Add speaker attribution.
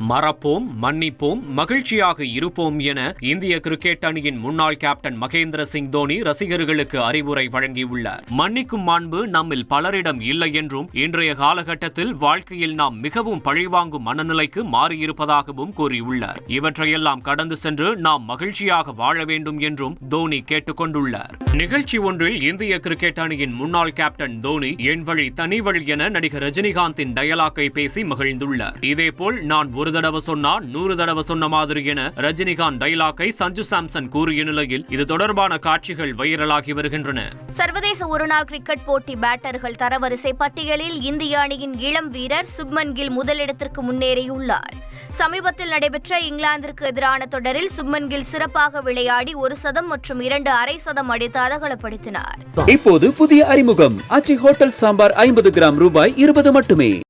Speaker 1: மறப்போம் மன்னிப்போம் மகிழ்ச்சியாக இருப்போம் என இந்திய கிரிக்கெட் அணியின் முன்னாள் கேப்டன் மகேந்திர சிங் தோனி ரசிகர்களுக்கு அறிவுரை வழங்கியுள்ளார். மன்னிக்கும் மாண்பு நம்மில் பலரிடம் இல்லை என்றும் இன்றைய காலகட்டத்தில் வாழ்க்கையில் நாம் மிகவும் பழிவாங்கும் மனநிலைக்கு மாறியிருப்பதாகவும் கூறியுள்ளார். இவற்றையெல்லாம் கடந்து சென்று நாம் மகிழ்ச்சியாக வாழ வேண்டும் என்றும் தோனி கேட்டுக்கொண்டுள்ளார். நிகழ்ச்சி ஒன்றில் இந்திய கிரிக்கெட் அணியின் முன்னாள் கேப்டன் தோனி என் வழி தனி வழி என நடிகர் ரஜினிகாந்தின் டயலாக்கை பேசி மகிழ்ந்துள்ளார். இதேபோல் நான் ஒரு தடவை சொன்னா நூறு தடவை சொன்ன மாதிரி என ரஜினிகாந்த் டயலாக்கை சஞ்சு சாம்சன் கூறிய நிலையில் இது தொடர்பான காட்சிகள் வைரலாகி வருகின்றன.
Speaker 2: சர்வதேச ஒருநாள் கிரிக்கெட் போட்டி பேட்டர்கள் தரவரிசை பட்டியலில் இந்திய அணியின் இளம் வீரர் சுப்மன் கில் முதலிடத்திற்கு முன்னேறியுள்ளார். சமீபத்தில் நடைபெற்ற இங்கிலாந்திற்கு எதிரான தொடரில் சுப்மன் கில் சிறப்பாக விளையாடி ஒரு சதம் மற்றும் இரண்டு அரை சதம் அடித்து அதகலப்படுத்தினார்
Speaker 3: இப்போது புதிய அறிமுகம். அச்சி ஹோட்டல் சாம்பார் ஐம்பது கிராம் ரூபாய் இருபது மட்டுமே.